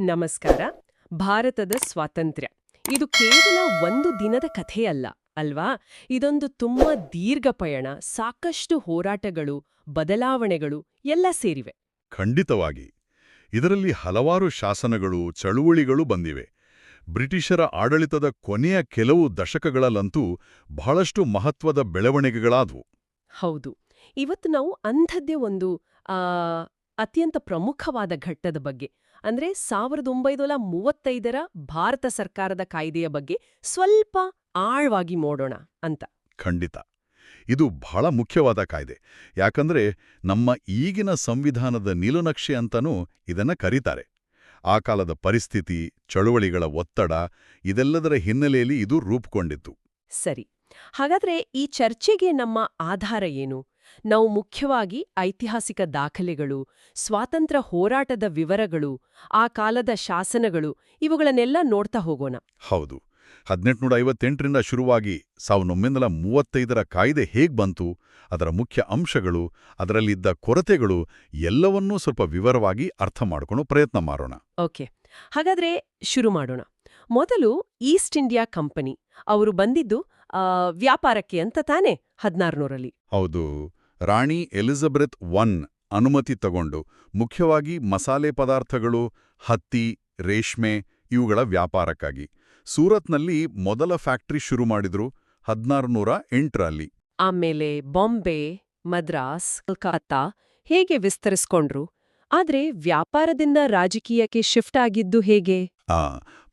ನಮಸ್ಕಾರ. ಭಾರತದ ಸ್ವಾತಂತ್ರ್ಯ. ಇದು ಕೇವಲ ಒಂದು ದಿನದ ಕಥೆಯಲ್ಲ ಅಲ್ವಾ? ಇದೊಂದು ತುಂಬಾ ದೀರ್ಘ ಪಯಣ ಸಾಕಷ್ಟು ಹೋರಾಟಗಳು ಬದಲಾವಣೆಗಳು ಎಲ್ಲ ಸೇರಿವೆ. ಖಂಡಿತವಾಗಿ. ಇದರಲ್ಲಿ ಹಲವಾರು ಶಾಸನಗಳು ಚಳುವಳಿಗಳು ಬಂದಿವೆ. ಬ್ರಿಟಿಷರ ಆಡಳಿತದ ಕೊನೆಯ ಕೆಲವು ದಶಕಗಳಲ್ಲಂತೂ ಬಹಳಷ್ಟು ಮಹತ್ವದ ಬೆಳವಣಿಗೆಗಳಾದವು. ಹೌದು. ಇವತ್ತು ನಾವು ಅಂಥದ್ದೇ ಒಂದು ಅತ್ಯಂತ ಪ್ರಮುಖವಾದ ಘಟ್ಟದ ಬಗ್ಗೆ ಅಂದ್ರೆ ಸಾವಿರದ ಒಂಬೈನೂರ ಮೂವತ್ತೈದರ ಭಾರತ ಸರ್ಕಾರದ ಕಾಯ್ದೆಯ ಬಗ್ಗೆ ಸ್ವಲ್ಪ ಆಳವಾಗಿ ಮೋಡೋಣ ಅಂತ. ಖಂಡಿತ. ಇದು ಬಹಳ ಮುಖ್ಯವಾದ ಕಾಯ್ದೆ. ಯಾಕಂದ್ರೆ ನಮ್ಮ ಈಗಿನ ಸಂವಿಧಾನದ ನೀಲನಕ್ಷೆ ಅಂತನೂ ಇದನ್ನ ಕರೀತಾರೆ. ಆ ಕಾಲದ ಪರಿಸ್ಥಿತಿ ಚಳುವಳಿಗಳ ಒತ್ತಡ ಇದೆಲ್ಲದರ ಹಿನ್ನೆಲೆಯಲ್ಲಿ ಇದು ರೂಪುಗೊಂಡಿತ್ತು. ಸರಿ. ಹಾಗಾದ್ರೆ ಈ ಚರ್ಚೆಗೆ ನಮ್ಮ ಆಧಾರ ಏನು? ನಾವು ಮುಖ್ಯವಾಗಿ ಐತಿಹಾಸಿಕ ದಾಖಲೆಗಳು ಸ್ವಾತಂತ್ರ್ಯ ಹೋರಾಟದ ವಿವರಗಳು ಆ ಕಾಲದ ಶಾಸನಗಳು ಇವುಗಳನ್ನೆಲ್ಲ ನೋಡ್ತಾ ಹೋಗೋಣ. ಹೌದು. ಹದಿನೆಂಟುನೂರ ಐವತ್ತೆಂಟರಿಂದ ಶುರುವಾಗಿ ಸಾವಿರದ ಒಂಬೈನೂರ ಮೂವತ್ತೈದರ ಕಾಯ್ದೆ ಹೇಗ್ ಬಂತು ಅದರ ಮುಖ್ಯ ಅಂಶಗಳು ಅದರಲ್ಲಿದ್ದ ಕೊರತೆಗಳು ಎಲ್ಲವನ್ನೂ ಸ್ವಲ್ಪ ವಿವರವಾಗಿ ಅರ್ಥ ಮಾಡ್ಕೊಂಡು ಪ್ರಯತ್ನ ಮಾಡೋಣ. ಓಕೆ. ಹಾಗಾದ್ರೆ ಶುರು ಮಾಡೋಣ. ಮೊದಲು ಈಸ್ಟ್ ಇಂಡಿಯಾ ಕಂಪನಿ ಅವರು ಬಂದಿದ್ದು ವ್ಯಾಪಾರಕ್ಕೆ ಅಂತ ತಾನೇ ಹದಿನಾರುನೂರಲ್ಲಿ. ಹೌದು. ರಾಣಿ ಎಲಿಜಬೆತ್ ಒನ್ ಅನುಮತಿ ತಗೊಂಡು ಮುಖ್ಯವಾಗಿ ಮಸಾಲೆ ಪದಾರ್ಥಗಳು ಹತ್ತಿ ರೇಷ್ಮೆ ಇವುಗಳ ವ್ಯಾಪಾರಕ್ಕಾಗಿ. ಸೂರತ್ನಲ್ಲಿ ಮೊದಲ ಫ್ಯಾಕ್ಟರಿ ಶುರು ಮಾಡಿದ್ರು ಹದಿನಾರುನೂರ ಎಂಟರಲ್ಲಿ. ಆಮೇಲೆ ಬಾಂಬೆ ಮದ್ರಾಸ್ ಕಲ್ಕತ್ತಾ ಹೇಗೆ ವಿಸ್ತರಿಸ್ಕೊಂಡ್ರು? ಆದ್ರೆ ವ್ಯಾಪಾರದಿಂದ ರಾಜಕೀಯಕ್ಕೆ ಶಿಫ್ಟ್ ಆಗಿದ್ದು ಹೇಗೆ? ಆ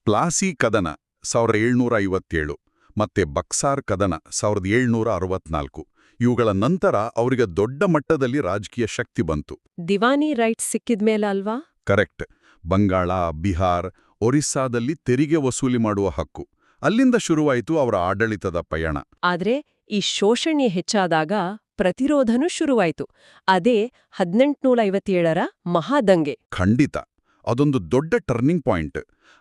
ಪ್ಲಾಸಿ ಕದನ ಸಾವಿರದ ಏಳ್ನೂರ ಐವತ್ತೇಳು ಮತ್ತೆ ಬಕ್ಸಾರ್ ಕದನ ಸಾವಿರದ ಏಳ್ನೂರ ಅರವತ್ನಾಲ್ಕು. ಇವುಗಳ ನಂತರ ಅವರಿಗೆ ದೊಡ್ಡ ಮಟ್ಟದಲ್ಲಿ ರಾಜಕೀಯ ಶಕ್ತಿ ಬಂತು. ದಿವಾನಿ ರೈಟ್ ಸಿಕ್ಕಿದ್ಮೇಲೆ ಅಲ್ವಾ? ಕರೆಕ್ಟ್. ಬಂಗಾಳ ಬಿಹಾರ್ ಒರಿಸ್ಸಾದಲ್ಲಿ ತೆರಿಗೆ ವಸೂಲಿ ಮಾಡುವ ಹಕ್ಕು. ಅಲ್ಲಿಂದ ಶುರುವಾಯಿತು ಅವರ ಆಡಳಿತದ ಪಯಣ. ಆದ್ರೆ ಈ ಶೋಷಣೆ ಹೆಚ್ಚಾದಾಗ ಪ್ರತಿರೋಧನೂ ಶುರುವಾಯಿತು. ಅದೇ ಹದಿನೆಂಟುನೂರ ಐವತ್ತೇಳರ ಮಹಾದಂಗೆ. ಖಂಡಿತ. ಅದೊಂದು ದೊಡ್ಡ ಟರ್ನಿಂಗ್ ಪಾಯಿಂಟ್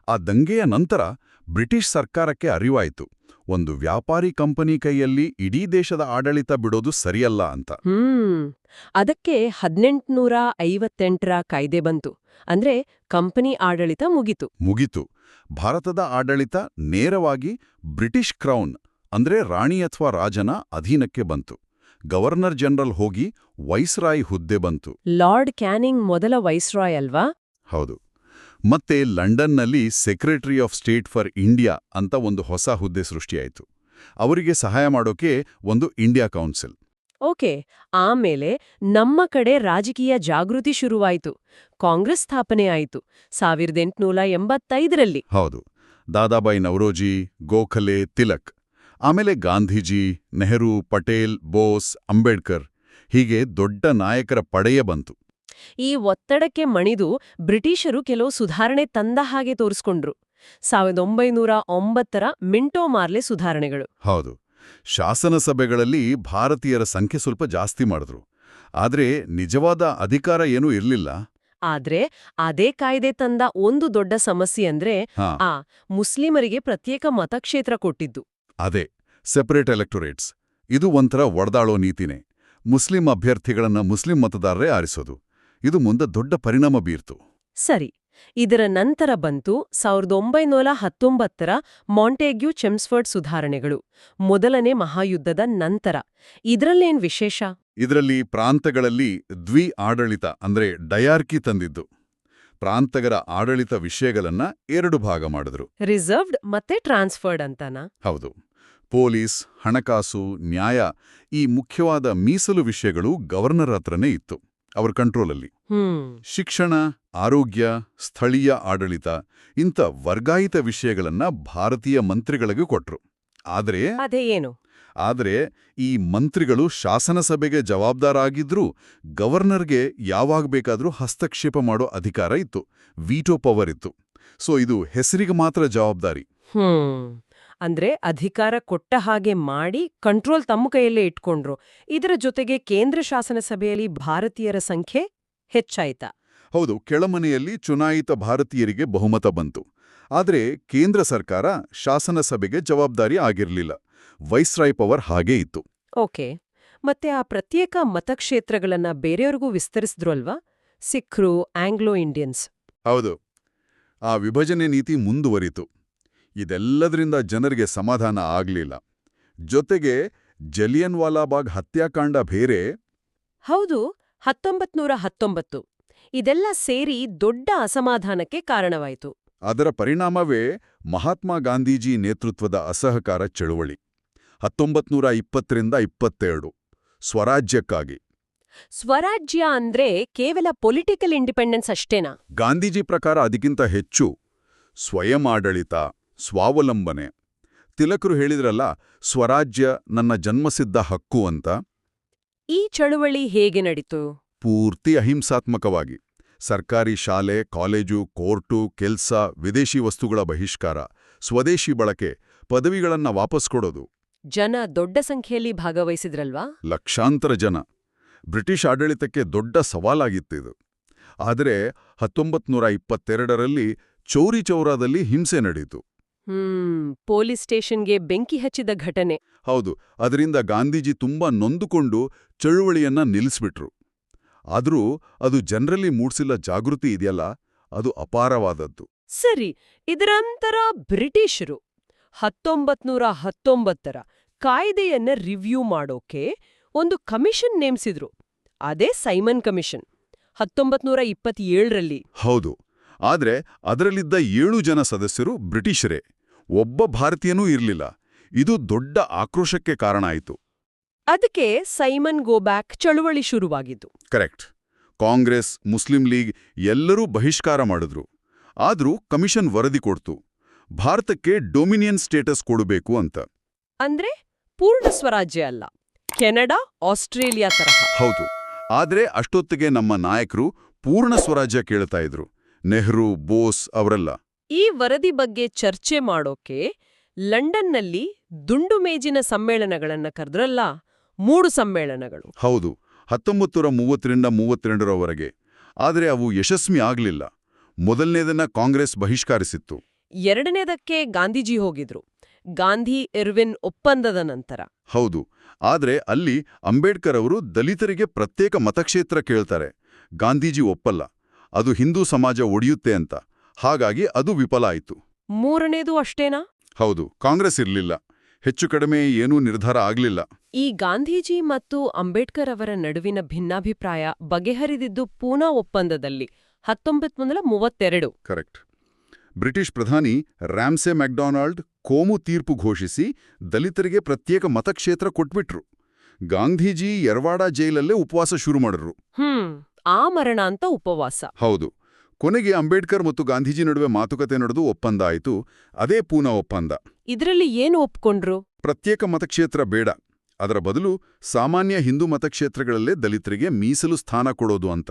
ಆ ದಂಗೆಯ ನಂತರ ಬ್ರಿಟಿಷ್ ಸರ್ಕಾರಕ್ಕೆ ಅರಿವಾಯಿತು. ಒಂದು ವ್ಯಾಪಾರಿ ಕಂಪನಿ ಕೈಯಲ್ಲಿ ಇಡೀ ದೇಶದ ಆಡಳಿತ ಬಿಡೋದು ಸರಿಯಲ್ಲ ಅಂತ. ಹ್ಮ್. ಅದಕ್ಕೆ ಹದಿನೆಂಟುನೂರ ಐವತ್ತೆಂಟರ ಕಾಯ್ದೆ ಬಂತು. ಅಂದ್ರೆ ಕಂಪನಿ ಆಡಳಿತ ಮುಗಿತು. ಮುಗಿತು. ಭಾರತದ ಆಡಳಿತ ನೇರವಾಗಿ ಬ್ರಿಟಿಷ್ ಕ್ರೌನ್ ಅಂದ್ರೆ ರಾಣಿ ಅಥವಾ ರಾಜನ ಅಧೀನಕ್ಕೆ ಬಂತು. ಗವರ್ನರ್ ಜನರಲ್ ಹೋಗಿ ವೈಸ್ರಾಯ್ ಹುದ್ದೆ ಬಂತು. ಲಾರ್ಡ್ ಕ್ಯಾನಿಂಗ್ ಮೊದಲ ವೈಸ್ರಾಯ್ ಅಲ್ವಾ? ಹೌದು. ಮತ್ತೆ ಲಂಡನ್ನಲ್ಲಿ secretary of state for India ಅಂತ ಒಂದು ಹೊಸ ಹುದ್ದೆ ಸೃಷ್ಟಿಯಾಯಿತು. ಅವರಿಗೆ ಸಹಾಯ ಮಾಡೋಕೆ ಒಂದು ಇಂಡಿಯಾ ಕೌನ್ಸಿಲ್. ಓಕೆ ಆಮೇಲೆ ನಮ್ಮ ಕಡೆ ರಾಜಕೀಯ ಜಾಗೃತಿ ಶುರುವಾಯಿತು. ಕಾಂಗ್ರೆಸ್ ಸ್ಥಾಪನೆ ಆಯಿತು ಸಾವಿರದ ಎಂಟುನೂರ ಎಂಬತ್ತೈದರಲ್ಲಿ. ಹೌದು ದಾದಾಬಾಯಿ ನವರೋಜಿ ಗೋಖಲೆ ತಿಲಕ್ ಆಮೇಲೆ ಗಾಂಧೀಜಿ ನೆಹರು ಪಟೇಲ್ ಬೋಸ್ ಅಂಬೇಡ್ಕರ್ ಹೀಗೆ ದೊಡ್ಡ ನಾಯಕರ ಪಡೆಯ ಬಂತು. ಈ ಒತ್ತಡಕ್ಕೆ ಮಣಿದು ಬ್ರಿಟಿಷರು ಕೆಲವು ಸುಧಾರಣೆ ತಂದ ಹಾಗೆ ತೋರಿಸ್ಕೊಂಡ್ರು. ಸಾವಿರದ ಒಂಬೈನೂರ ಒಂಬತ್ತರ ಮಿಂಟೋ ಮಾರ್ಲೆ ಸುಧಾರಣೆಗಳು. ಹೌದು. ಶಾಸನ ಸಭೆಗಳಲ್ಲಿ ಭಾರತೀಯರ ಸಂಖ್ಯೆ ಸ್ವಲ್ಪ ಜಾಸ್ತಿ ಮಾಡಿದ್ರು. ಆದ್ರೆ ನಿಜವಾದ ಅಧಿಕಾರ ಏನೂ ಇರಲಿಲ್ಲ. ಆದ್ರೆ ಅದೇ ಕಾಯ್ದೆ ತಂದ ಒಂದು ದೊಡ್ಡ ಸಮಸ್ಯೆ ಅಂದ್ರೆ ಆ ಮುಸ್ಲಿಮರಿಗೆ ಪ್ರತ್ಯೇಕ ಮತಕ್ಷೇತ್ರ ಕೊಟ್ಟಿದ್ದು. ಅದೇ ಸೆಪರೇಟ್ ಎಲೆಕ್ಟೊರೇಟ್ಸ್ ಇದು ಒಂಥರ ಒಡೆದಾಳೋ ನೀತಿನೇ. Muslim ಅಭ್ಯರ್ಥಿಗಳನ್ನ Muslim ಮತದಾರರೇ ಆರಿಸೋದು. ಇದು ಮುಂದೆ ದೊಡ್ಡ ಪರಿಣಾಮ ಬೀರ್ತು. ಸರಿ ಇದರ ನಂತರ ಬಂತು ಸಾವಿರದ ಒಂಬೈನೂರ ಹತ್ತೊಂಬತ್ತರ ಮಾಂಟೇಗ್ಯೂ ಚೆಮ್ಸ್ಫರ್ಡ್ ಸುಧಾರಣೆಗಳು ಮೊದಲನೇ ಮಹಾಯುದ್ಧದ ನಂತರ. ಇದರಲ್ಲೇನ್ ವಿಶೇಷ? ಇದರಲ್ಲಿ ಪ್ರಾಂತಗಳಲ್ಲಿ ದ್ವಿ ಆಡಳಿತ ಅಂದ್ರೆ ಡಯಾರ್ಕಿ ತಂದಿದ್ದು. ಪ್ರಾಂತಗರ ಆಡಳಿತ ವಿಷಯಗಳನ್ನ ಎರಡು ಭಾಗ ಮಾಡಿದ್ರು. ರಿಸರ್ವ್ಡ್ ಮತ್ತೆ ಟ್ರಾನ್ಸ್ಫರ್ಡ್ ಅಂತಾನ? ಹೌದು. ಪೊಲೀಸ್ ಹಣಕಾಸು ನ್ಯಾಯ ಈ ಮುಖ್ಯವಾದ ಮೀಸಲು ವಿಷಯಗಳು ಗವರ್ನರ್ ಹತ್ರನೇ ಇತ್ತು. ಅವ್ರ ಕಂಟ್ರೋಲಲ್ಲಿ ಶಿಕ್ಷಣ ಆರೋಗ್ಯ ಸ್ಥಳೀಯ ಆಡಳಿತ ಇಂಥ ವರ್ಗಾಯಿತ ವಿಷಯಗಳನ್ನ ಭಾರತೀಯ ಮಂತ್ರಿಗಳಿಗೆ ಕೊಟ್ರು. ಆದರೆ ಅದೇ ಏನು? ಆದರೆ ಈ ಮಂತ್ರಿಗಳು ಶಾಸನಸಭೆಗೆ ಜವಾಬ್ದಾರಾಗಿದ್ರೂ ಗವರ್ನರ್ಗೆ ಯಾವಾಗ ಬೇಕಾದರೂ ಹಸ್ತಕ್ಷೇಪ ಮಾಡೋ ಅಧಿಕಾರ ಇತ್ತು ವೀಟೋ ಪವರ್ ಇತ್ತು. ಸೊ ಇದು ಹೆಸರಿಗೆ ಮಾತ್ರ ಜವಾಬ್ದಾರಿ. ಅಂದ್ರೆ ಅಧಿಕಾರ ಕೊಟ್ಟ ಹಾಗೆ ಮಾಡಿ ಕಂಟ್ರೋಲ್ ತಮ್ಮ ಕೈಯಲ್ಲೇ ಇಟ್ಕೊಂಡ್ರು. ಇದರ ಜೊತೆಗೆ ಕೇಂದ್ರ ಶಾಸನ ಸಭೆಯಲ್ಲಿ ಭಾರತೀಯರ ಸಂಖ್ಯೆ ಹೆಚ್ಚಾಯ್ತಾ. ಹೌದು ಕೆಳಮನೆಯಲ್ಲಿ ಚುನಾಯಿತ ಭಾರತೀಯರಿಗೆ ಬಹುಮತ ಬಂತು. ಆದರೆ ಕೇಂದ್ರ ಸರ್ಕಾರ ಶಾಸನ ಸಭೆಗೆ ಜವಾಬ್ದಾರಿ ಆಗಿರಲಿಲ್ಲ. ವೈಸ್ರಾಯ್ ಪವರ್ ಹಾಗೇ ಇತ್ತು. ಓಕೆ. ಮತ್ತೆ ಆ ಪ್ರತ್ಯೇಕ ಮತಕ್ಷೇತ್ರಗಳನ್ನ ಬೇರೆಯವ್ರಿಗೂ ವಿಸ್ತರಿಸಿದ್ರು ಅಲ್ವಾ ಸಿಖ್ರು ಆಂಗ್ಲೋ ಇಂಡಿಯನ್ಸ್. ಹೌದು. ಆ ವಿಭಜನೆ ನೀತಿ ಮುಂದುವರಿತು. ಇದೆಲ್ಲದರಿಂದ ಜನರಿಗೆ ಸಮಾಧಾನ ಆಗ್ಲಿಲ್ಲ. ಜೊತೆಗೆ ಜಲಿಯನ್ ವಾಲಾಬಾಗ್ ಹತ್ಯಾಕಾಂಡ ಬೇರೆ. ಹೌದು ಹತ್ತೊಂಬತ್ನೂರ ಹತ್ತೊಂಬತ್ತು. ಇದೆಲ್ಲ ಸೇರಿ ದೊಡ್ಡ ಅಸಮಾಧಾನಕ್ಕೆ ಕಾರಣವಾಯಿತು. ಅದರ ಪರಿಣಾಮವೇ ಮಹಾತ್ಮ ಗಾಂಧೀಜಿ ನೇತೃತ್ವದ ಅಸಹಕಾರ ಚಳುವಳಿ. ಹತ್ತೊಂಬತ್ನೂರ ಇಪ್ಪತ್ತರಿಂದ ಇಪ್ಪತ್ತೆರಡು. ಸ್ವರಾಜ್ಯಕ್ಕಾಗಿ. ಸ್ವರಾಜ್ಯ ಅಂದ್ರೆ ಕೇವಲ ಪೊಲಿಟಿಕಲ್ ಇಂಡಿಪೆಂಡೆನ್ಸ್ ಅಷ್ಟೇನಾ? ಗಾಂಧೀಜಿ ಪ್ರಕಾರ ಅದಕ್ಕಿಂತ ಹೆಚ್ಚು ಸ್ವಯಂ ಆಡಳಿತ. ಸ್ವಾವಲಂಬನೆ. ತಿಲಕರು ಹೇಳಿದ್ರಲ್ಲ ಸ್ವರಾಜ್ಯ ನನ್ನ ಜನ್ಮಸಿದ್ಧ ಹಕ್ಕು ಅಂತ. ಈ ಚಳುವಳಿ ಹೇಗೆ ನಡೀತು? ಪೂರ್ತಿ ಅಹಿಂಸಾತ್ಮಕವಾಗಿ. ಸರ್ಕಾರಿ ಶಾಲೆ ಕಾಲೇಜು ಕೋರ್ಟು ಕೆಲ್ಸ ವಿದೇಶಿ ವಸ್ತುಗಳ ಬಹಿಷ್ಕಾರ ಸ್ವದೇಶಿ ಬಳಕೆ ಪದವಿಗಳನ್ನ ವಾಪಸ್ ಕೊಡೋದು. ಜನ ದೊಡ್ಡ ಸಂಖ್ಯೆಯಲ್ಲಿ ಭಾಗವಹಿಸಿದ್ರಲ್ವಾ? ಲಕ್ಷಾಂತರ ಜನ. ಬ್ರಿಟಿಷ್ ಆಡಳಿತಕ್ಕೆ ದೊಡ್ಡ ಸವಾಲಾಗಿತ್ತಿದು ಆದರೆ ಹತ್ತೊಂಬತ್ತು ನೂರ ಇಪ್ಪತ್ತೆರಡರಲ್ಲಿ ಚೌರಿ ಚೌರಾದಲ್ಲಿ ಹಿಂಸೆ ನಡೆಯಿತು. ಹ್ಮ್ ಪೊಲೀಸ್ ಸ್ಟೇಷನ್ಗೆ ಬೆಂಕಿ ಹಚ್ಚಿದ ಘಟನೆ. ಹೌದು ಅದರಿಂದ ಗಾಂಧೀಜಿ ತುಂಬಾ ನೊಂದುಕೊಂಡು ಚಳುವಳಿಯನ್ನ ನಿಲ್ಲಿಸ್ಬಿಟ್ರು. ಆದರೂ ಅದು ಜನರಲ್ಲಿ ಮೂಡ್ಸಿಲ್ಲ ಜಾಗೃತಿ ಇದೆಯಲ್ಲ ಅದು ಅಪಾರವಾದದ್ದು. ಸರಿ ಇದರಂತರ ಬ್ರಿಟಿಷರು. ಹತ್ತೊಂಬತ್ನೂರ ಹತ್ತೊಂಬತ್ತರ ಕಾಯ್ದೆಯನ್ನ ರಿವ್ಯೂ ಮಾಡೋಕೆ ಒಂದು ಕಮಿಷನ್ ನೇಮಿಸಿದ್ರು. ಅದೇ ಸೈಮನ್ ಕಮಿಷನ್ ಹತ್ತೊಂಬತ್ನೂರ ಇಪ್ಪತ್ತೇಳರಲ್ಲಿ. ಹೌದು ಆದ್ರೆ ಅದರಲ್ಲಿದ್ದ ಏಳು ಜನ ಸದಸ್ಯರು ಬ್ರಿಟಿಷರೇ. ಒಬ್ಬ ಭಾರತೀಯನೂ ಇರಲಿಲ್ಲ. ಇದು ದೊಡ್ಡ ಆಕ್ರೋಶಕ್ಕೆ ಕಾರಣ ಆಯಿತು. ಅದಕ್ಕೆ ಸೈಮನ್ ಗೋಬ್ಯಾಕ್ ಚಳುವಳಿ ಶುರುವಾಗಿದ್ದು. ಕರೆಕ್ಟ್. ಕಾಂಗ್ರೆಸ್ ಮುಸ್ಲಿಂ ಲೀಗ್ ಎಲ್ಲರೂ ಬಹಿಷ್ಕಾರ ಮಾಡಿದ್ರು. ಆದರೂ ಕಮಿಷನ್ ವರದಿ ಕೊಡ್ತು. ಭಾರತಕ್ಕೆ ಡೊಮಿನಿಯನ್ ಸ್ಟೇಟಸ್ ಕೊಡಬೇಕು ಅಂತ. ಅಂದ್ರೆ ಪೂರ್ಣ ಸ್ವರಾಜ್ಯ ಅಲ್ಲ. ಕೆನಡಾ ಆಸ್ಟ್ರೇಲಿಯಾ ತರಹ. ಹೌದು. ಆದ್ರೆ ಅಷ್ಟೊತ್ತಿಗೆ ನಮ್ಮ ನಾಯಕರು ಪೂರ್ಣ ಸ್ವರಾಜ್ಯ ಕೇಳ್ತಾ ಇದ್ರು. ನೆಹರು ಬೋಸ್ ಅವರೆಲ್ಲ. ಈ ವರದಿ ಬಗ್ಗೆ ಚರ್ಚೆ ಮಾಡೋಕೆ ಲಂಡನ್ನಲ್ಲಿ ದುಂಡು ಮೇಜಿನ ಸಮ್ಮೇಳನಗಳನ್ನ ಕರೆದ್ರಲ್ಲ ಮೂರು ಸಮ್ಮೇಳನಗಳು. ಹೌದು ಹತ್ತೊಂಬತ್ತೂರ ಮೂವತ್ತರಿಂದ ಮೂವತ್ತೆರಡರವರೆಗೆ. ಆದರೆ ಅವು ಯಶಸ್ವಿ ಆಗಲಿಲ್ಲ. ಮೊದಲನೇದನ್ನ ಕಾಂಗ್ರೆಸ್ ಬಹಿಷ್ಕರಿಸಿತ್ತು. ಎರಡನೇದಕ್ಕೆ ಗಾಂಧೀಜಿ ಹೋಗಿದ್ರು. ಗಾಂಧಿ ಎರ್ವಿನ್ ಒಪ್ಪಂದದ ನಂತರ. ಹೌದು ಆದರೆ ಅಲ್ಲಿ ಅಂಬೇಡ್ಕರ್ ಅವರು ದಲಿತರಿಗೆ ಪ್ರತ್ಯೇಕ ಮತಕ್ಷೇತ್ರ ಕೇಳ್ತಾರೆ. ಗಾಂಧೀಜಿ ಒಪ್ಪಲ್ಲ. ಅದು ಹಿಂದೂ ಸಮಾಜ ಒಡೆಯುತ್ತೆ ಅಂತ. ಹಾಗಾಗಿ ಅದು ವಿಫಲ ಆಯಿತು. ಮೂರನೇದು ಅಷ್ಟೇನಾ? ಹೌದು ಕಾಂಗ್ರೆಸ್ ಇರಲಿಲ್ಲ. ಹೆಚ್ಚು ಕಡಿಮೆ ಏನೂ ನಿರ್ಧಾರ ಆಗಲಿಲ್ಲ. ಈ ಗಾಂಧೀಜಿ ಮತ್ತು ಅಂಬೇಡ್ಕರ್ ಅವರ ನಡುವಿನ ಭಿನ್ನಾಭಿಪ್ರಾಯ ಬಗೆಹರಿದಿದ್ದು ಪೂನಾ ಒಪ್ಪಂದದಲ್ಲಿ ಹತ್ತೊಂಬತ್ತು ನೂರ ಮೂವತ್ತೆರಡು. ಕರೆಕ್ಟ್. ಬ್ರಿಟಿಷ್ ಪ್ರಧಾನಿ ರಾಮ್ಸೆ ಮ್ಯಾಕ್ಡೊನಾಲ್ಡ್ ಕೋಮು ತೀರ್ಪು ಘೋಷಿಸಿ ದಲಿತರಿಗೆ ಪ್ರತ್ಯೇಕ ಮತಕ್ಷೇತ್ರ ಕೊಟ್ಬಿಟ್ರು. ಗಾಂಧೀಜಿ ಯರ್ವಾಡಾ ಜೈಲಲ್ಲೇ ಉಪವಾಸ ಶುರು ಮಾಡಿದ್ರು. ಹ್ಮ್ ಆ ಮರಣಾಂತ ಉಪವಾಸ. ಹೌದು. ಕೊನೆಗೆ ಅಂಬೇಡ್ಕರ್ ಮತ್ತು ಗಾಂಧೀಜಿ ನಡುವೆ ಮಾತುಕತೆ ನಡೆದು ಒಪ್ಪಂದ ಆಯಿತು ಅದೇ ಪೂನಾ ಒಪ್ಪಂದ. ಇದರಲ್ಲಿ ಏನು ಒಪ್ಕೊಂಡ್ರು? ಪ್ರತ್ಯೇಕ ಮತಕ್ಷೇತ್ರ ಬೇಡ. ಅದರ ಬದಲು ಸಾಮಾನ್ಯ ಹಿಂದೂ ಮತಕ್ಷೇತ್ರಗಳಲ್ಲೇ ದಲಿತರಿಗೆ ಮೀಸಲು ಸ್ಥಾನ ಕೊಡೋದು ಅಂತ.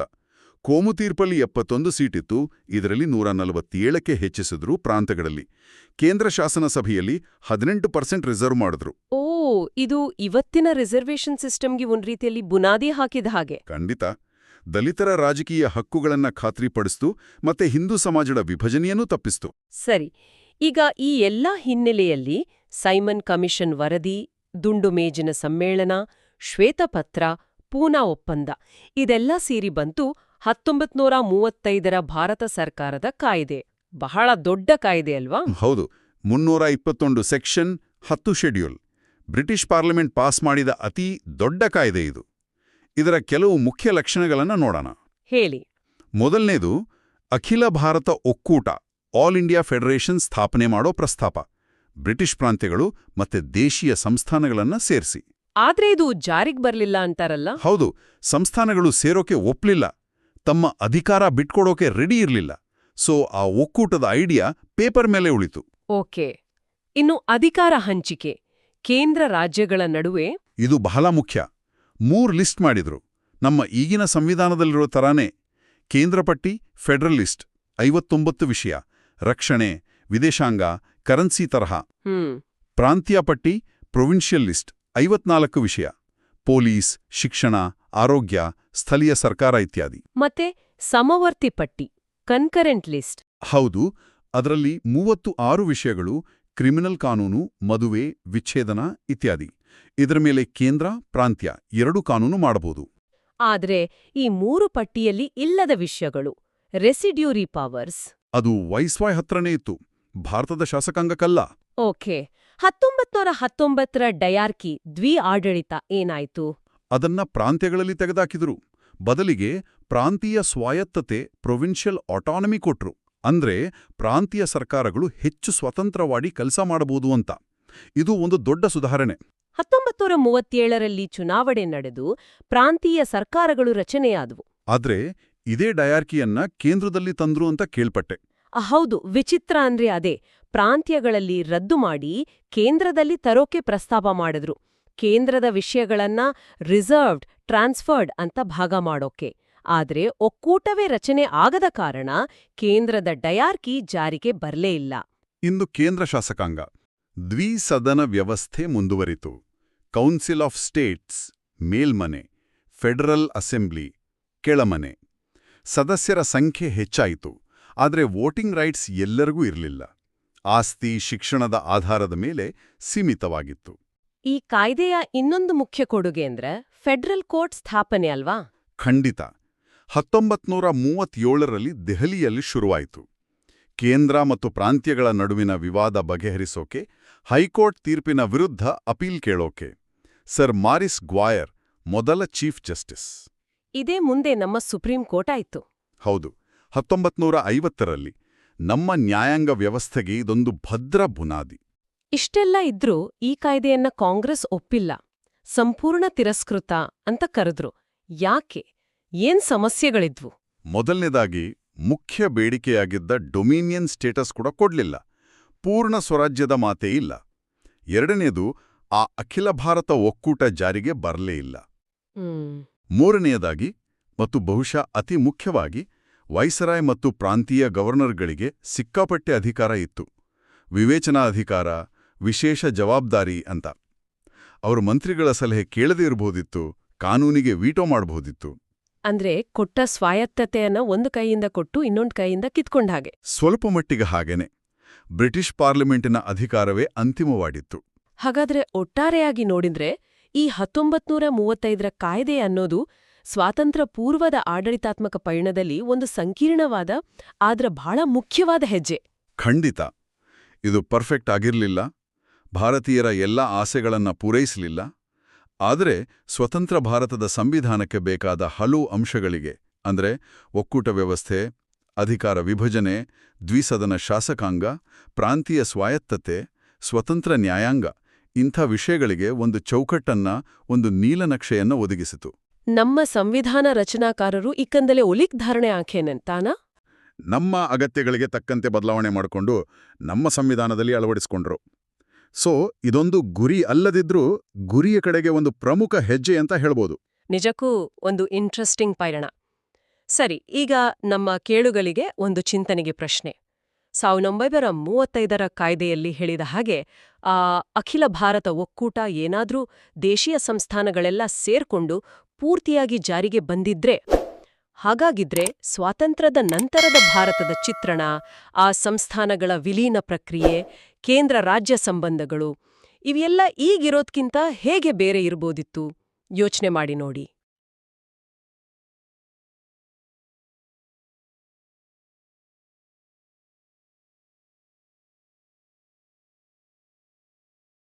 ಕೋಮು ತೀರ್ಪಲ್ಲಿ ಎಪ್ಪತ್ತೊಂದು ಸೀಟಿತ್ತು. ಇದರಲ್ಲಿ ನೂರ ನಲವತ್ತೇಳಕ್ಕೆ ಹೆಚ್ಚಿಸಿದ್ರು ಪ್ರಾಂತಗಳಲ್ಲಿ ಕೇಂದ್ರ ಶಾಸನ ಸಭೆಯಲ್ಲಿ ಹದಿನೆಂಟು ಪರ್ಸೆಂಟ್ ರಿಸರ್ವ್ ಮಾಡಿದ್ರು. ಓ ಇದು ಇವತ್ತಿನ ರಿಸರ್ವೇಷನ್ ಸಿಸ್ಟಮ್ಗೆ ಒಂದ್ ರೀತಿಯಲ್ಲಿ ಬುನಾದಿ ಹಾಕಿದ ಹಾಗೆ. ಖಂಡಿತ. ದಲಿತರ ರಾಜಕೀಯ ಹಕ್ಕುಗಳನ್ನ ಖಾತ್ರಿಪಡಿಸ್ತು ಮತ್ತೆ ಹಿಂದೂ ಸಮಾಜದ ವಿಭಜನೆಯನ್ನೂ ತಪ್ಪಿಸ್ತು. ಸರಿ ಈಗ ಈ ಎಲ್ಲಾ ಹಿನ್ನೆಲೆಯಲ್ಲಿ ಸೈಮನ್ ಕಮಿಷನ್ ವರದಿ ದುಂಡು ಮೇಜಿನ ಸಮ್ಮೇಳನ ಶ್ವೇತಪತ್ರ ಪೂನಾ ಒಪ್ಪಂದ ಇದೆಲ್ಲ ಸೇರಿ ಬಂತು ಹತ್ತೊಂಬತ್ನೂರ ಮೂವತ್ತೈದರ ಭಾರತ ಸರ್ಕಾರದ ಕಾಯ್ದೆ. ಬಹಳ ದೊಡ್ಡ ಕಾಯ್ದೆ ಅಲ್ವಾ? ಹೌದು ಮುನ್ನೂರ ಇಪ್ಪತ್ತೊಂದು ಸೆಕ್ಷನ್ ಹತ್ತು ಶೆಡ್ಯೂಲ್. ಬ್ರಿಟಿಷ್ ಪಾರ್ಲಿಮೆಂಟ್ ಪಾಸ್ ಮಾಡಿದ ಅತೀ ದೊಡ್ಡ ಕಾಯ್ದೆ ಇದು. ಇದರ ಕೆಲವು ಮುಖ್ಯ ಲಕ್ಷಣಗಳನ್ನು ನೋಡೋಣ. ಹೇಳಿ. ಮೊದಲನೇದು ಅಖಿಲ ಭಾರತ ಒಕ್ಕೂಟ ಆಲ್ ಇಂಡಿಯಾ ಫೆಡರೇಷನ್ ಸ್ಥಾಪನೆ ಮಾಡೋ ಪ್ರಸ್ತಾಪ. ಬ್ರಿಟಿಷ್ ಪ್ರಾಂತ್ಯಗಳು ಮತ್ತೆ ದೇಶೀಯ ಸಂಸ್ಥಾನಗಳನ್ನು ಸೇರಿಸಿ. ಆದ್ರೆ ಇದು ಜಾರಿಗೆ ಬರಲಿಲ್ಲ ಅಂತಾರಲ್ಲ? ಹೌದು ಸಂಸ್ಥಾನಗಳು ಸೇರೋಕೆ ಒಪ್ಲಿಲ್ಲ. ತಮ್ಮ ಅಧಿಕಾರ ಬಿಟ್ಕೊಡೋಕೆ ರೆಡಿ ಇರಲಿಲ್ಲ. ಸೊ ಆ ಒಕ್ಕೂಟದ ಐಡಿಯಾ ಪೇಪರ್ ಮೇಲೆ ಉಳಿತು. ಓಕೆ. ಇನ್ನು ಅಧಿಕಾರ ಹಂಚಿಕೆ ಕೇಂದ್ರ ರಾಜ್ಯಗಳ ನಡುವೆ ಇದು ಬಹಳ ಮುಖ್ಯ. ಮೂರ್ ಲಿಸ್ಟ್ ಮಾಡಿದ್ರು. ನಮ್ಮ ಈಗಿನ ಸಂವಿಧಾನದಲ್ಲಿರೋ ತರಾನೇ ಕೇಂದ್ರ ಪಟ್ಟಿ ಫೆಡರಲ್ ಲಿಸ್ಟ್ ಐವತ್ತೊಂಬತ್ತು ವಿಷಯ ರಕ್ಷಣೆ ವಿದೇಶಾಂಗ ಕರೆನ್ಸಿ ತರಹ. ಪ್ರಾಂತ್ಯ ಪ್ರಾಂತೀಯ ಪಟ್ಟಿ ಪ್ರೊವಿನ್ಷಿಯಲ್ ಲಿಸ್ಟ್ ಐವತ್ನಾಲ್ಕು ವಿಷಯ. ಪೊಲೀಸ್ ಶಿಕ್ಷಣ ಆರೋಗ್ಯ ಸ್ಥಳೀಯ ಸರ್ಕಾರ ಇತ್ಯಾದಿ. ಮತ್ತೆ ಸಮವರ್ತಿ ಪಟ್ಟಿ ಕನ್ಕರೆಂಟ್ ಲಿಸ್ಟ್. ಹೌದು ಅದರಲ್ಲಿ ಮೂವತ್ತು ಆರು ವಿಷಯಗಳು ಕ್ರಿಮಿನಲ್ ಕಾನೂನು ಮದುವೆ ವಿಚ್ಛೇದನ ಇತ್ಯಾದಿ. ಇದರ ಮೇಲೆ ಕೇಂದ್ರ ಪ್ರಾಂತ್ಯ ಎರಡು ಕಾನೂನು ಮಾಡಬಹುದು. ಆದರೆ ಈ ಮೂರು ಪಟ್ಟಿಯಲ್ಲಿ ಇಲ್ಲದ ವಿಷಯಗಳು. ರೆಸಿಡ್ಯೂರಿ ಪವರ್ಸ್ ಅದು ವೈಸ್ವಾಯ್ ಹತ್ರನೇ ಇತ್ತು. ಭಾರತದ ಶಾಸಕಾಂಗಕ್ಕಲ್ಲ. ಓಕೆ. ಹತ್ತೊಂಬತ್ನೂರ ಹತ್ತೊಂಬತ್ತರ ಡಯಾರ್ಕಿ ದ್ವಿ ಆಡಳಿತ ಏನಾಯ್ತು? ಅದನ್ನ ಪ್ರಾಂತ್ಯಗಳಲ್ಲಿ ತೆಗೆದಾಕಿದ್ರು. ಬದಲಿಗೆ ಪ್ರಾಂತೀಯ ಸ್ವಾಯತ್ತತೆ ಪ್ರೊವಿನ್ಷಿಯಲ್ ಆಟಾನಮಿ ಕೊಟ್ರು. ಅಂದ್ರೆ ಪ್ರಾಂತೀಯ ಸರ್ಕಾರಗಳು ಹೆಚ್ಚು ಸ್ವತಂತ್ರವಾಗಿ ಕೆಲಸ ಮಾಡಬಹುದು ಅಂತ. ಇದು ಒಂದು ದೊಡ್ಡ ಸುಧಾರಣೆ. ಹತ್ತೊಂಬತ್ತೂರ ಮೂವತ್ತೇಳರಲ್ಲಿ ಚುನಾವಣೆ ನಡೆದು ಪ್ರಾಂತೀಯ ಸರ್ಕಾರಗಳು ರಚನೆಯಾದವು. ಆದ್ರೆ ಇದೇ ಡಯಾರ್ಕಿಯನ್ನ ಕೇಂದ್ರದಲ್ಲಿ ತಂದ್ರು ಅಂತ ಕೇಳ್ಪಟ್ಟೆ. ಹೌದು ವಿಚಿತ್ರ ಅಂದ್ರೆ ಅದೇ. ಪ್ರಾಂತ್ಯಗಳಲ್ಲಿ ರದ್ದು ಮಾಡಿ ಕೇಂದ್ರದಲ್ಲಿ ತರೋಕೆ ಪ್ರಸ್ತಾಪ ಮಾಡಿದ್ರು. ಕೇಂದ್ರದ ವಿಷಯಗಳನ್ನ ರಿಸರ್ವ್ಡ್ ಟ್ರಾನ್ಸ್ಫರ್ಡ್ ಅಂತ ಭಾಗ ಮಾಡೋಕೆ. ಆದ್ರೆ ಒಕ್ಕೂಟವೇ ರಚನೆ ಆಗದ ಕಾರಣ ಕೇಂದ್ರದ ಡಯಾರ್ಕಿ ಜಾರಿಗೆ ಬರಲೇ ಇಲ್ಲ. ಇಂದು ಕೇಂದ್ರ ಶಾಸಕಾಂಗ. ದ್ವಿಸದನ ವ್ಯವಸ್ಥೆ ಮುಂದುವರಿತು. ಕೌನ್ಸಿಲ್ ಆಫ್ ಸ್ಟೇಟ್ಸ್ ಮೇಲ್ಮನೆ ಫೆಡರಲ್ ಅಸೆಂಬ್ಲಿ ಕೆಳಮನೆ. ಸದಸ್ಯರ ಸಂಖ್ಯೆ ಹೆಚ್ಚಾಯಿತು ಆದರೆ ವೋಟಿಂಗ್ ರೈಟ್ಸ್ ಎಲ್ಲರಿಗೂ ಇರಲಿಲ್ಲ. ಆಸ್ತಿ ಶಿಕ್ಷಣದ ಆಧಾರದ ಮೇಲೆ ಸೀಮಿತವಾಗಿತ್ತು. ಈ ಕಾಯ್ದೆಯ ಇನ್ನೊಂದು ಮುಖ್ಯ ಕೊಡುಗೆ ಅಂದ್ರೆ ಫೆಡರಲ್ ಕೋರ್ಟ್ ಸ್ಥಾಪನೆ ಅಲ್ವಾ? ಖಂಡಿತ. ಹತ್ತೊಂಬತ್ನೂರ ಮೂವತ್ತೇಳರಲ್ಲಿ ದೆಹಲಿಯಲ್ಲಿ ಶುರುವಾಯಿತು. ಕೇಂದ್ರ ಮತ್ತು ಪ್ರಾಂತ್ಯಗಳ ನಡುವಿನ ವಿವಾದ ಬಗೆಹರಿಸೋಕೆ ಹೈಕೋರ್ಟ್ ತೀರ್ಪಿನ ವಿರುದ್ಧ ಅಪೀಲ್ ಕೇಳೋಕೆ. ಸರ್ ಮಾರಿಸ್ ಗ್ವಾಯರ್ ಮೊದಲ ಚೀಫ್ ಜಸ್ಟಿಸ್. ಇದೇ ಮುಂದೆ ನಮ್ಮ ಸುಪ್ರೀಂ ಕೋರ್ಟ್ ಆಯಿತು. ಹೌದು. ಹತ್ತೊಂಬತ್ನೂರ ಐವತ್ತರಲ್ಲಿ ನಮ್ಮ ನ್ಯಾಯಾಂಗ ವ್ಯವಸ್ಥೆಗೆ ಇದೊಂದು ಭದ್ರ ಬುನಾದಿ. ಇಷ್ಟೆಲ್ಲ ಇದ್ರೂ ಈ ಕಾಯ್ದೆಯನ್ನ ಕಾಂಗ್ರೆಸ್ ಒಪ್ಪಿಲ್ಲ. ಸಂಪೂರ್ಣ ತಿರಸ್ಕೃತ ಅಂತ ಕರೆದ್ರು. ಯಾಕೆ? ಏನ್ ಸಮಸ್ಯೆಗಳಿದ್ವು? ಮೊದಲನೇದಾಗಿ ಮುಖ್ಯ ಬೇಡಿಕೆಯಾಗಿದ್ದ ಡೊಮಿನಿಯನ್ ಸ್ಟೇಟಸ್ ಕೂಡ ಕೊಡ್ಲಿಲ್ಲ. ಪೂರ್ಣ ಸ್ವರಾಜ್ಯದ ಮಾತೇ ಇಲ್ಲ. ಎರಡನೇದು ಆ ಅಖಿಲ ಭಾರತ ಒಕ್ಕೂಟ ಜಾರಿಗೆ ಬರಲೇ ಇಲ್ಲ. ಮೂರನೆಯದಾಗಿ ಮತ್ತು ಬಹುಶಃ ಅತಿ ಮುಖ್ಯವಾಗಿ ವೈಸರಾಯ್ ಮತ್ತು ಪ್ರಾಂತೀಯ ಗವರ್ನರ್ಗಳಿಗೆ ಸಿಕ್ಕಾಪಟ್ಟೆ ಅಧಿಕಾರ ಇತ್ತು. ವಿವೇಚನಾ ಅಧಿಕಾರ ವಿಶೇಷ ಜವಾಬ್ದಾರಿ ಅಂತ. ಅವರು ಮಂತ್ರಿಗಳ ಸಲಹೆ ಕೇಳದೇ ಇರಬಹುದಿತ್ತು ಕಾನೂನಿಗೆ ವೀಟೋ ಮಾಡಬಹುದಿತ್ತು ಅಂದ್ರೆ ಕೊಟ್ಟ ಸ್ವಾಯತ್ತತೆಯನ್ನ ಒಂದು ಕೈಯಿಂದ ಕೊಟ್ಟು ಇನ್ನೊಂದು ಕೈಯಿಂದ ಕಿತ್ಕೊಂಡ ಹಾಗೆ. ಸ್ವಲ್ಪ ಮಟ್ಟಿಗೆ ಹಾಗೇನೆ. ಬ್ರಿಟಿಷ್ ಪಾರ್ಲಿಮೆಂಟಿನ ಅಧಿಕಾರವೇ ಅಂತಿಮವಾಗಿತ್ತು. ಹಾಗಾದ್ರೆ ಒಟ್ಟಾರೆಯಾಗಿ ನೋಡಿದ್ರೆ ಈ ಹತ್ತೊಂಬತ್ನೂರ ಮೂವತ್ತೈದರ ಕಾಯ್ದೆ ಅನ್ನೋದು ಸ್ವಾತಂತ್ರ್ಯ ಪೂರ್ವದ ಆಡಳಿತಾತ್ಮಕ ಪಯಣದಲ್ಲಿ ಒಂದು ಸಂಕೀರ್ಣವಾದ ಆದ್ರ ಬಹಳ ಮುಖ್ಯವಾದ ಹೆಜ್ಜೆ. ಖಂಡಿತ. ಇದು ಪರ್ಫೆಕ್ಟ್ ಆಗಿರಲಿಲ್ಲ. ಭಾರತೀಯರ ಎಲ್ಲ ಆಸೆಗಳನ್ನು ಪೂರೈಸಲಿಲ್ಲ. ಆದರೆ ಸ್ವತಂತ್ರ ಭಾರತದ ಸಂವಿಧಾನಕ್ಕೆ ಬೇಕಾದ ಹಲವು ಅಂಶಗಳಿಗೆ ಅಂದ್ರೆ ಒಕ್ಕೂಟ ವ್ಯವಸ್ಥೆ ಅಧಿಕಾರ ವಿಭಜನೆ ದ್ವಿಸದನ ಶಾಸಕಾಂಗ ಪ್ರಾಂತೀಯ ಸ್ವಾಯತ್ತತೆ ಸ್ವತಂತ್ರ ನ್ಯಾಯಾಂಗ ಇಂಥ ವಿಷಯಗಳಿಗೆ ಒಂದು ಚೌಕಟ್ಟನ್ನ ಒಂದು ನೀಲನಕ್ಷೆಯನ್ನ ಒದಗಿಸಿತು. ನಮ್ಮ ಸಂವಿಧಾನ ರಚನಾಕಾರರು ಇಕ್ಕಂದಲೆ ಒಲಿಕ್ ಧಾರಣೆ ಆಖೇನೆಂತಾನ ನಮ್ಮ ಅಗತ್ಯಗಳಿಗೆ ತಕ್ಕಂತೆ ಬದಲಾವಣೆ ಮಾಡಿಕೊಂಡು ನಮ್ಮ ಸಂವಿಧಾನದಲ್ಲಿ ಅಳವಡಿಸಿಕೊಂಡ್ರು. ಸೊ ಇದೊಂದು ಗುರಿ ಅಲ್ಲದಿದ್ರೂ ಗುರಿಯ ಕಡೆಗೆ ಒಂದು ಪ್ರಮುಖ ಹೆಜ್ಜೆ ಅಂತ ಹೇಳ್ಬೋದು. ನಿಜಕ್ಕೂ ಒಂದು ಇಂಟ್ರೆಸ್ಟಿಂಗ್ ಪಯಣ. ಸರಿ, ಈಗ ನಮ್ಮ ಕೇಳುಗಳಿಗೆ ಒಂದು ಚಿಂತನೆಗೆ ಪ್ರಶ್ನೆ. ಸಾವಿರದ ಒಂಬೈನೂರ ಮೂವತ್ತೈದರ ಕಾಯ್ದೆಯಲ್ಲಿ ಹೇಳಿದ ಹಾಗೆ, ಆ ಅಖಿಲ ಭಾರತ ಒಕ್ಕೂಟ ಏನಾದರೂ ದೇಶೀಯ ಸಂಸ್ಥಾನಗಳೆಲ್ಲ ಸೇರ್ಕೊಂಡು ಪೂರ್ತಿಯಾಗಿ ಜಾರಿಗೆ ಬಂದಿದ್ರೆ, ಹಾಗಾಗಿದ್ರೆ ಸ್ವಾತಂತ್ರ್ಯದ ನಂತರದ ಭಾರತದ ಚಿತ್ರಣ, ಆ ಸಂಸ್ಥಾನಗಳ ವಿಲೀನ ಪ್ರಕ್ರಿಯೆ, ಕೇಂದ್ರ ರಾಜ್ಯ ಸಂಬಂಧಗಳು, ಇವೆಲ್ಲ ಈಗಿರೋದ್ಕಿಂತ ಹೇಗೆ ಬೇರೆ ಇರ್ಬೋದಿತ್ತು? ಯೋಚನೆ ಮಾಡಿ ನೋಡಿ.